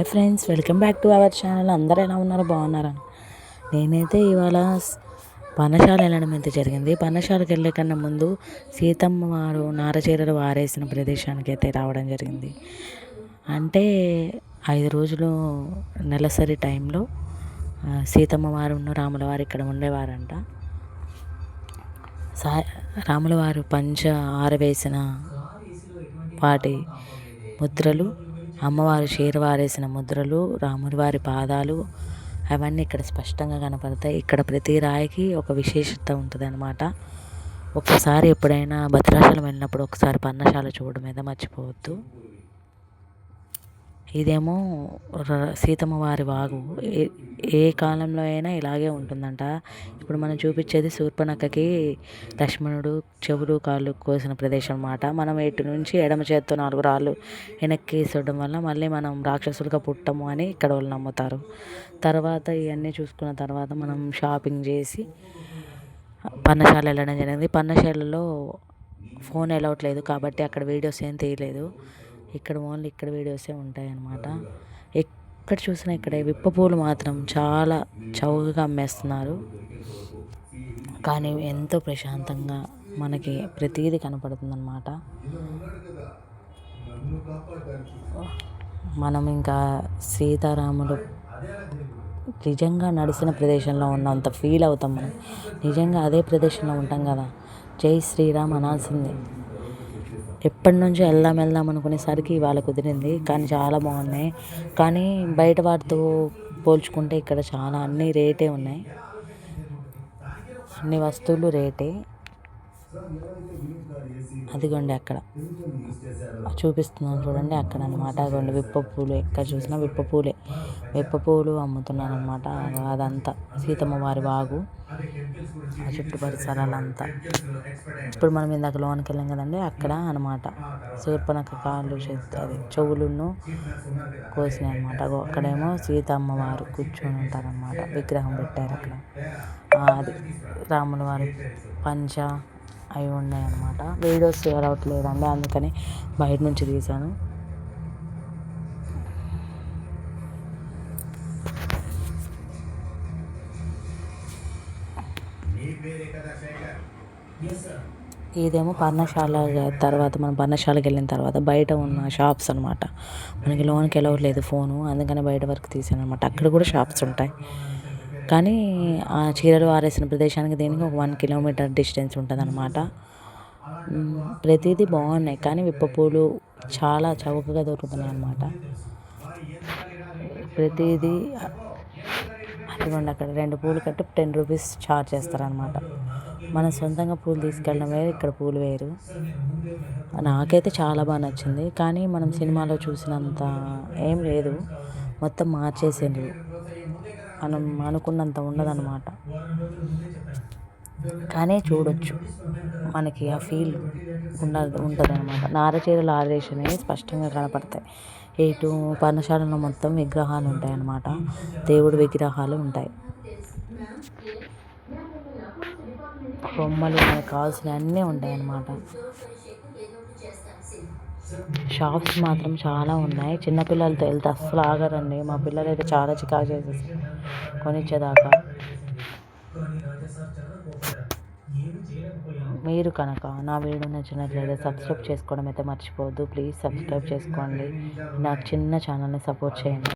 Hi friends welcome back to our channel. అందరూ ఎలా ఉన్నారు? బాగున్నారా? నేనైతే ఇవాళ స్- పర్ణశాల వెళ్ళడం అయితే జరిగింది. పర్ణశాలకు వెళ్ళే కన్నా ముందు సీతమ్మ వారు నారచీరలు వారేసిన ప్రదేశానికి అయితే రావడం జరిగింది. అంటే ఐదు రోజులు నెలసరి టైంలో సీతమ్మ వారు ఉన్న రాముల వారు ఇక్కడ ఉండేవారంట. సా రాముల వారు పంచ ఆరవేసిన వాటి ముద్రలు అమ్మవారు చీర వారేసిన ముద్రలు రాముడి వారి పాదాలు అవన్నీ ఇక్కడ స్పష్టంగా కనపడతాయి. ఇక్కడ ప్రతి రాయికి ఒక విశేషత ఉంటుంది అనమాట ఒకసారి ఎప్పుడైనా భద్రాచలం వెళ్ళినప్పుడు ఒకసారి పర్ణశాల చూడడం అయితే మర్చిపోవద్దు. ఇదేమో ర- సీతమ్మ వారి వాగు. ఏ- ఏ కాలంలో అయినా ఇలాగే ఉంటుందంట. ఇప్పుడు మనం చూపించేది శూర్పణఖకి లక్ష్మణుడు చెవులు కాళ్ళు కోసిన ప్రదేశం అన్నమాట. మనం ఇటు నుంచి ఎడమ చేత్తో నాలుగు రాళ్ళు వెనక్కి చూడడం వల్ల మళ్ళీ మనం రాక్షసులుగా పుట్టము అని ఇక్కడ వాళ్ళు నమ్ముతారు. తర్వాత ఇవన్నీ చూసుకున్న తర్వాత మనం షాపింగ్ చేసి పర్ణశాల వెళ్ళడం జరిగింది. పన్నశాలలో ఫోన్ అలౌట్ లేదు కాబట్టి అక్కడ వీడియోస్ ఏం తీయలేదు. ఇక్కడ ఓన్లీ ఇక్కడ వీడియోసే ఉంటాయి అన్నమాట ఎక్కడ చూసినా ఇక్కడ విప్ప పూలు మాత్రం చాలా చౌకగా అమ్మేస్తున్నారు. కానీ ఎంతో ప్రశాంతంగా మనకి ప్రతీది కనపడుతుంది అనమాట మనం ఇంకా సీతారాములు నిజంగా నడిచిన ప్రదేశంలో ఉన్నంత ఫీల్ అవుతాం మనం. నిజంగా అదే ప్రదేశంలో ఉంటాం కదా. జై శ్రీరామ్ అనాల్సిందే. ఎప్పటి నుంచో వెళ్దాం వెళ్దాం అనుకునేసరికి ఇవాళ కుదిరింది. కానీ చాలా బాగున్నాయి. కానీ బయట వాటితో పోల్చుకుంటే ఇక్కడ చాలా అన్ని రేటే ఉన్నాయి. అన్ని వస్తువులు రేటే. అదిగోండి అక్కడ. చూపిస్తున్నాను చూడండి అక్కడ అనమాట అదిగోండి విప్ప పూలు. ఎక్కడ చూసినా విప్ప పూలే. విప్ప పూలు అమ్ముతున్నాను అనమాట అదంతా. సీతమ్మ వారి వాగు. ఆ చుట్టూ పరిసరాలంతా. ఇప్పుడు మనం ఇందాక లోనికి వెళ్ళాం కదండి అక్కడ అనమాట శూర్పణఖ కాళ్ళు చేతి అది చెవులును కోసినాయి అనమాట అక్కడేమో సీతమ్మవారు కూర్చొని ఉంటారనమాట విగ్రహం పెట్టారు అక్కడ. అది రాముల వారి పంచ అవి ఉన్నాయి అనమాట వీడియోస్ అవ్వట్లేదండి అందుకని బయట నుంచి తీశాను. ఇదేమో పర్ణశాల తర్వాత మనం పర్ణశాలకు వెళ్ళిన తర్వాత బయట ఉన్న షాప్స్ అనమాట మనకి లోన్కి వెళ్ళవట్లేదు ఫోను అందుకని బయట వరకు తీసాను అనమాట అక్కడ కూడా షాప్స్ ఉంటాయి. కానీ ఆ చీరలు ఆరేసిన ప్రదేశానికి దీనికి ఒక వన్ కిలోమీటర్ డిస్టెన్స్ ఉంటుంది అనమాట ప్రతిదీ బాగున్నాయి కానీ విప్పపూలు చాలా చౌకగా దొరుకుతున్నాయి అనమాట ప్రతిదీ అదిగోండి అక్కడ రెండు పూలు కట్టి టెన్ రూపీస్ ఛార్జ్ చేస్తారనమాట మనం సొంతంగా పూలు తీసుకెళ్ళడం వేరు ఇక్కడ పూలు వేరు. నాకైతే చాలా బాగా నచ్చింది. కానీ మనం సినిమాలో చూసినంత ఏం లేదు. మొత్తం మార్చేసిండ్రు. మనం అనుకున్నంత ఉండదన్నమాట. కానీ చూడొచ్చు. మనకి ఆ ఫీల్ ఉండదు ఉంటుంది అనమాట నారచీరలు ఆరేసినవి స్పష్టంగా కనపడతాయి. ఇటు పర్ణశాలలో మొత్తం విగ్రహాలు ఉంటాయి అన్నమాట దేవుడి విగ్రహాలు ఉంటాయి. బొమ్మలు మనకు కావాల్సినవి అన్నీ ఉంటాయి అన్నమాట షాప్స్ మాత్రం చాలా ఉన్నాయి. చిన్నపిల్లలతో వెళ్తే అస్సలు ఆగరండి. మా పిల్లలు అయితే చాలా చికాకు చేసేసి కొనిచ్చేదాకా. మీరు కనుక నా వీడియో నచ్చినట్లయితే సబ్స్క్రైబ్ చేసుకోవడం అయితే మర్చిపోవద్దు. ప్లీజ్ సబ్స్క్రైబ్ చేసుకోండి. నా చిన్న ఛానల్ని సపోర్ట్ చేయండి.